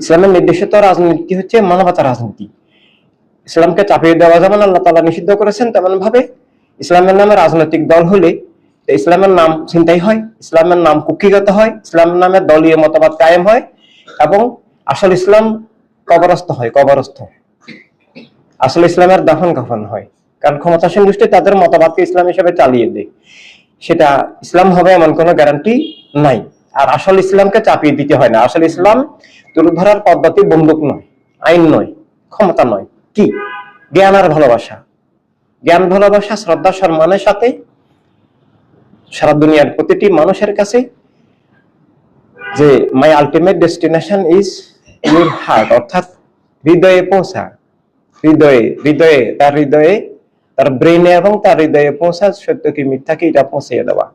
ইসলামের নির্দেশিত রাজনীতি হচ্ছে মানবতা রাজনীতি। ইসলামকে চাপিয়ে দেওয়া যেমন আল্লাহ তালা নিষিদ্ধ করেছেন তেমন ভাবে ইসলামের নামে রাজনৈতিক দল হলে ইসলামের নাম চিন্তাই হয়, ইসলামের নাম কুক্ষিগত হয়, ইসলামের নামে দলীয় মতবাদ কায়েম হয় এবং আসল ইসলাম কবরস্থ হয়, কবরস্থ। আসলে ইসলামের দাফন কাফন হয়, কারণ ক্ষমতাসীন গোষ্ঠী তাদের মতবাদকে ইসলাম হিসেবে চালিয়ে দেয়। সেটা ইসলাম হবে এমন কোনো গ্যারান্টি নাই। আর আসল ইসলামকে চাপিয়ে দিতে হয় না। আসল ইসলাম তুলে ধরার পদ্ধতি বন্দুক নয়, আইন নয়, ক্ষমতা নয়। কি? জ্ঞান আর ভালোবাসা। জ্ঞান, ভালোবাসা, শ্রদ্ধা, সম্মানের সাথে সারা দুনিয়ার প্রতিটি মানুষের কাছে যে my ultimate destination is your heart অর্থাৎ হৃদয়ে পৌঁছা। হৃদয়ে হৃদয়ে, তার হৃদয়ে, তার ব্রেনে এবং তার হৃদয়ে পৌঁছা সত্য কি মিথ্যা কি এটা পৌঁছিয়ে দেওয়া।